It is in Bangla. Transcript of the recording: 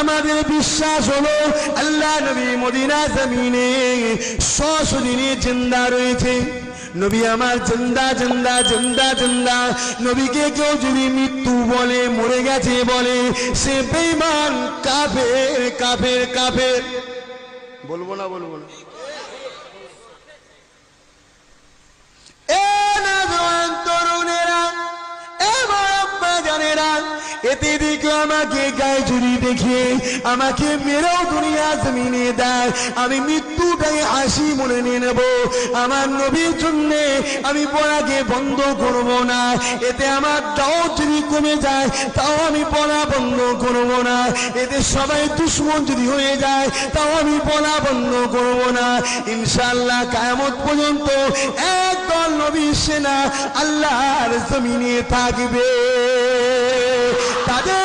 আমাদের বিশ্বাস হলো আল্লাহ নবী মদিনা জমিনে সশরীরে জিন্দা রয়েছে। নবী আমার জিন্দা জিন্দা জিন্দা জিন্দা। নবীকে কেউ যদি মৃত্যু বলে, মরে গেছে বলে, সে বেঈমান, কাফের কাফের কাফের। বলব না বলব না। এতে আমাকে গায়ে জুড়ি দেখিয়ে আমাকে মেরেও দুনিয়া জমিনে দেয়। আমি মৃত্যুটাই হাসি মনে নিয়ে নেব। আমার নবীর জন্য আমি পড়াকে বন্ধ করব না। এতে আমার দাও যদি কমে যায়, তাও আমি পড়া বন্ধ করব না। এতে সবাই দুশ্মন যদি হয়ে যায়, তাও আমি পড়া বন্ধ করব না। ইনশাআল্লাহ কায়ামত পর্যন্ত একদল নবী সেনা আল্লাহর জমিনে থাকবে। তাদের